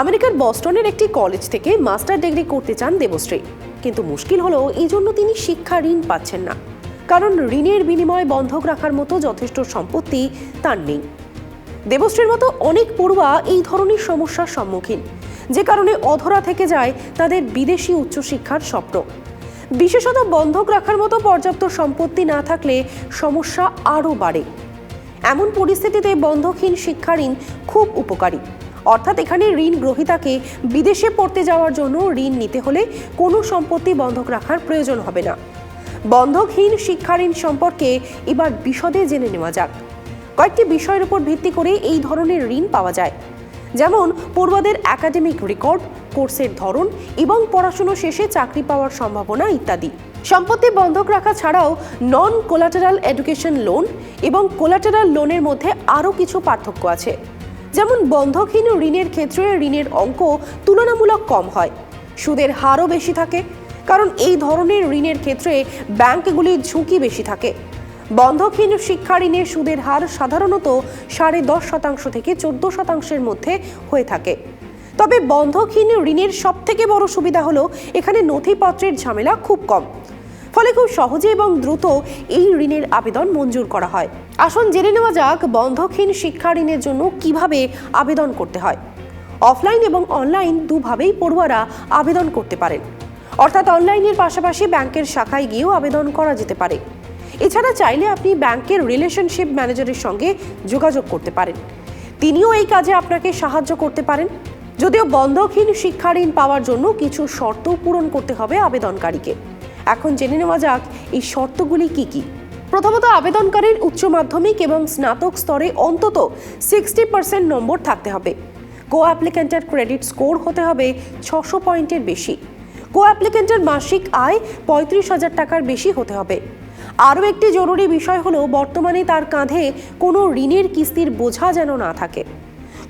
আমেরিকার বস্টনের একটি কলেজ থেকে মাস্টার ডিগ্রি করতে চান দেবশ্রী। কিন্তু মুশকিল হলো, এই জন্য তিনি শিক্ষা ঋণ পাচ্ছেন না। কারণ ঋণের বিনিময়ে বন্ধক রাখার মতো যথেষ্ট সম্পত্তি তার নেই। দেবশ্রীর মতো অনেক পড়ুয়া এই ধরনের সমস্যার সম্মুখীন। যে কারণে অধরা থেকে যায় তাদের বিদেশি উচ্চশিক্ষার স্বপ্ন। বিশেষত বন্ধক রাখার মতো পর্যাপ্ত সম্পত্তি না থাকলে সমস্যা আরও বাড়ে। এমন পরিস্থিতিতে বন্ধকহীন শিক্ষা ঋণ খুব উপকারী। অর্থাৎ এখানে ঋণ গ্রহীতাকে বিদেশে পড়তে যাওয়ার জন্য ঋণ নিতে হলে কোনো সম্পত্তি বন্ধক রাখার প্রয়োজন হবে না। বন্ধকহীন শিক্ষা ঋণ সম্পর্কে এবার বিশদে জেনে নেওয়া যাক। কয়েকটি বিষয়ের উপর ভিত্তি করে এই ধরনের ঋণ পাওয়া যায়। যেমন, পড়ুয়াদের একাডেমিক রেকর্ড কোর্সের ধরন এবং পড়াশুনো শেষে চাকরি পাওয়ার সম্ভাবনা ইত্যাদি। সম্পত্তি বন্ধক রাখা ছাড়াও নন কোলাটারাল এডুকেশন লোন এবং কোলাটারাল লোনের মধ্যে আরও কিছু পার্থক্য আছে। যেমন বন্ধকহীন ঋণের ক্ষেত্রে ঋণের অঙ্ক তুলনামূলক কম হয়। সুদের হারও বেশি থাকে, কারণ এই ধরনের ঋণের ক্ষেত্রে ব্যাংকগুলির ঝুঁকি বেশি থাকে। বন্ধকহীন শিক্ষা ঋণের সুদের হার সাধারণত সাড়ে দশ শতাংশ থেকে চোদ্দ শতাংশের মধ্যে হয়ে থাকে। তবে বন্ধকহীন ঋণের সব থেকে বড় সুবিধা হলো, এখানে নথিপত্রের ঝামেলা খুব কম। ফলে খুব সহজে এবং দ্রুত এই ঋণের আবেদন মঞ্জুর করা হয়। আসুন জেনে নেওয়া যাক বন্ধকহীন শিক্ষা ঋণের জন্য কীভাবে আবেদন করতে হয়। অফলাইন এবং অনলাইন দুভাবেই পড়ুয়ারা আবেদন করতে পারেন। অর্থাৎ অনলাইনের পাশাপাশি ব্যাংকের শাখায় গিয়েও আবেদন করা যেতে পারে। এছাড়া চাইলে আপনি ব্যাংকের রিলেশনশিপ ম্যানেজারের সঙ্গে যোগাযোগ করতে পারেন। তিনিও এই কাজে আপনাকে সাহায্য করতে পারেন। যদিও বন্ধকহীন শিক্ষা ঋণ পাওয়ার জন্য কিছু শর্ত পূরণ করতে হবে আবেদনকারীকে। এখন জেনে নেওয়া যাক, এই শর্তগুলি কি কি? প্রথমত, আবেদনকারীর উচ্চ মাধ্যমিক এবং স্নাতক স্তরে অন্তত সিক্সটি পার্সেন্ট নম্বর থাকতে হবে। কো অ্যাপ্লিক্যান্টের ক্রেডিট স্কোর হতে হবে ছশো পয়েন্টের বেশি। কো অ্যাপ্লিক্যান্টের মাসিক আয় পঁয়ত্রিশ হাজার টাকার বেশি হতে হবে। আরও একটি জরুরি বিষয় হলো, বর্তমানে তার কাঁধে কোনো ঋণের কিস্তির বোঝা যেন না থাকে।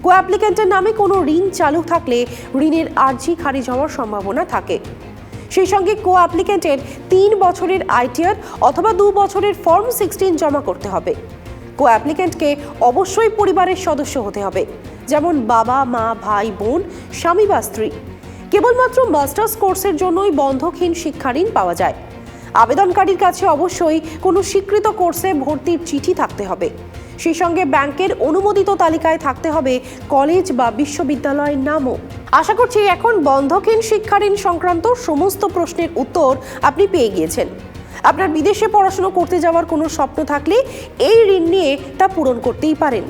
কো অ্যাপ্লিক্যান্টের নামে কোনো ঋণ চালু থাকলে ঋণের আর্জি খারিজ হওয়ার সম্ভাবনা থাকে। সেই সঙ্গে কো অ্যাপ্লিক্যান্টের তিন বছরের আইটিআর অথবা দু বছরের ফর্ম সিক্সটিন জমা করতে হবে। কো অ্যাপ্লিক্যান্টকে অবশ্যই পরিবারের সদস্য হতে হবে। যেমন বাবা, মা, ভাই, বোন, স্বামী বা স্ত্রী। কেবলমাত্র মাস্টার্স কোর্সের জন্যই বন্ধকহীন শিক্ষা ঋণ পাওয়া যায়। আবেদনকারীর কাছে অবশ্যই কোনো স্বীকৃত কোর্সে ভর্তির চিঠি থাকতে হবে। সেই সঙ্গে ব্যাংকের অনুমোদিত তালিকায় থাকতে হবে কলেজ বা বিশ্ববিদ্যালয়ের নামও। আশা করছি এখন বন্ধকহীন শিক্ষাঋণ সংক্রান্ত সমস্ত প্রশ্নের উত্তর আপনি পেয়ে গিয়েছেন। আপনার বিদেশে পড়াশুনো করতে যাওয়ার কোনো স্বপ্ন থাকলে এই ঋণ নিয়ে তা পূরণ করতেই পারেন।